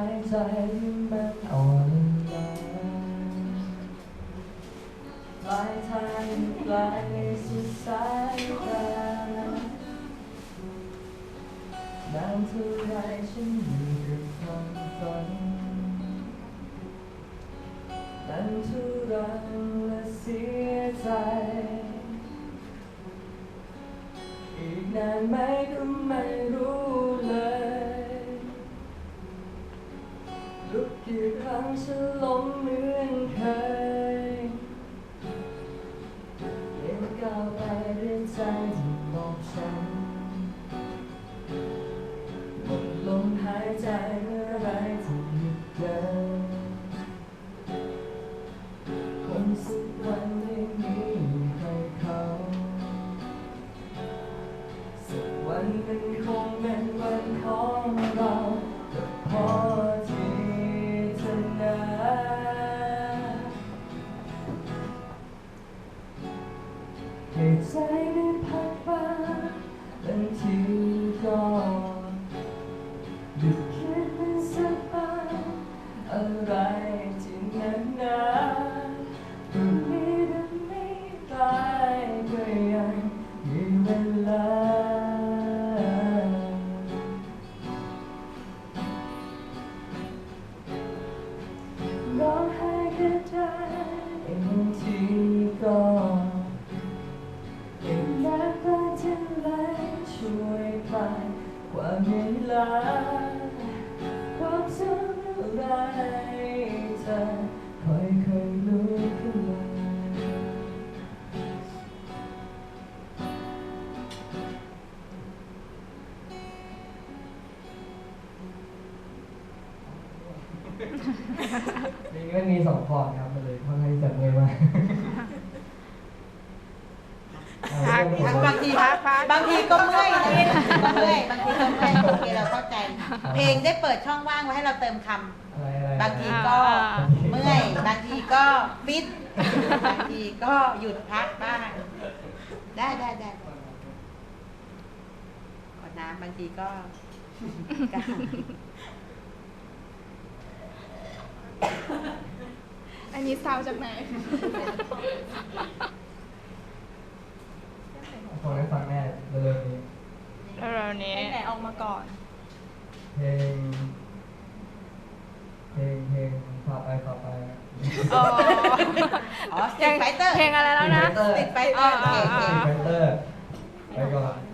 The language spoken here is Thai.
ายใจมันอ่อนล้าปลายทางไกลสุดสายตานานเท่าไรฉันอยู่กับความฝันนั้นทุรังและเสียใจ อีกนานไหมก็ไม่รู้ ฉันล้มเหมือนเคยเดินก้าวไปด้วยใจ ให้ใจได้พักบ้างบางทีก็หยุดคิดมันสักบ้างอะไรที่แน่นหนาพรุ่งนี้จะไม่ตายก็ยังมีเวลาร้องไห้ก็ได้บางทีก็ เหนื่อยล้าความสุขอะไรเธอค่อยๆลุกขึ้นมานี่ก็มีสองคอร์ดครับมันเลยค่อนข้างจะเมื่อยมากเอาเรื่องผมบางทีบางทีก็เมื่อยนะก็เมื่อยบางทีก็เมื่อยโอเคเราเข้าใจ เพลงได้เปิดช่องว่างไว้ให้เราเติมคำอะไรอะไรบางทีก็เมื่อยบางทีก็ฟิตบางทีก็หยุดพักบ้าง ได้ได้ได้ขอน้ำบางทีก็ก็อันนี้ซาวจากไหนผมได้ฟังแน่เร็วๆนี้ เรานี้ไหนออกมาก่อน เพลง เพลงเพลงพาไปพาไป อ๋ออ๋อสติไฟเตอร์เพลงอะไรแล้วนะ ติดไฟเตอร์โอเคโอเคไฟเตอร์ไปก่อน